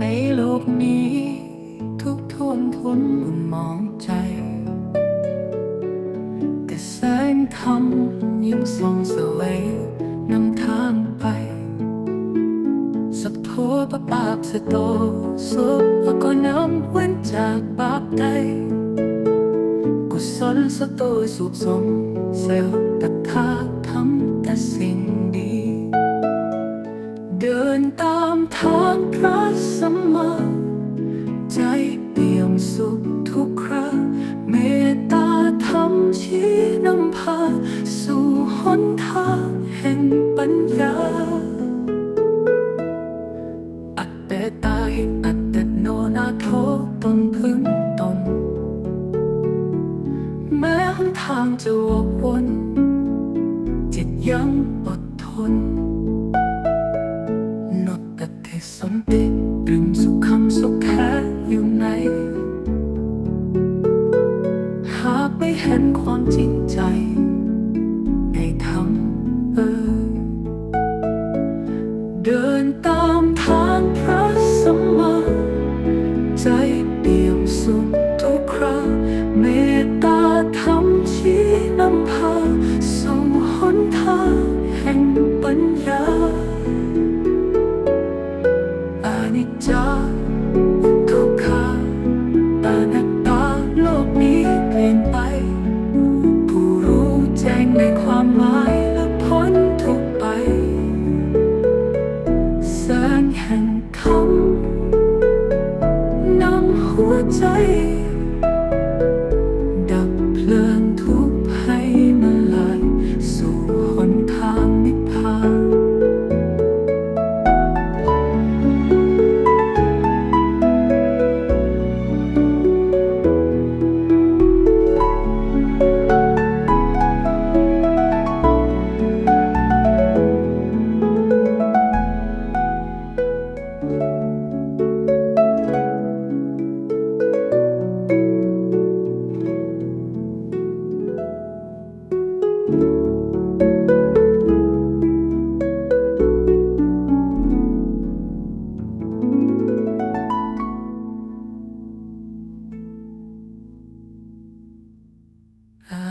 ในโลกนี้ ทุกทวนทนมุมมองใจ แต่แสงธรรมยังส่องสวัยนำทางไป สัพโทปปาปสโตสุปแล้วก็นำเว้นจากบาปใดกุศลสโตสุขสมเซลตถาทำแต่างพระสัมมาใจเปี่ยมสุขทุกคราเมตตาธรรมชี้นำพา สู่หนทางแห่งปัญญา อัตเตตาหิอัตเตโนนาโทตนพึ่งตน แม้หนทางจะวกวน จิตยังอดทน สันติดึงสุขคำสุขแค่อยู่ในหากไม่เห็นความจริงใจ ในธรรมเอ่ยเดินตามทางพระสัมมาใจเปี่ยมสุขทุกคราเมตตาธรรมชี้นำพาสู่หนทางแห่งปัญญา อนักตาโลกนี้เปลี่ยนไป ผู้รู้แจ้งในความหมายและพ้นทุกไปแสงแห่งคำนำหัวใจ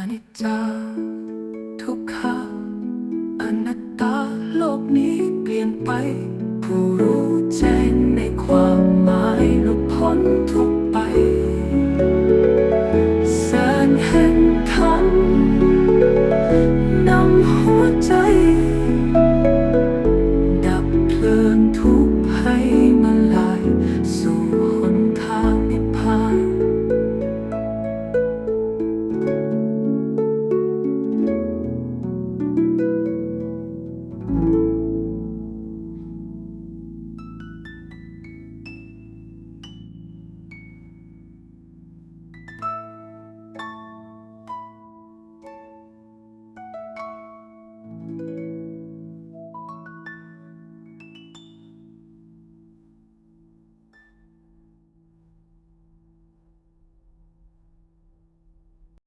นิจจาทุกขาอนัตตาโลกนี้เปลี่ยนไป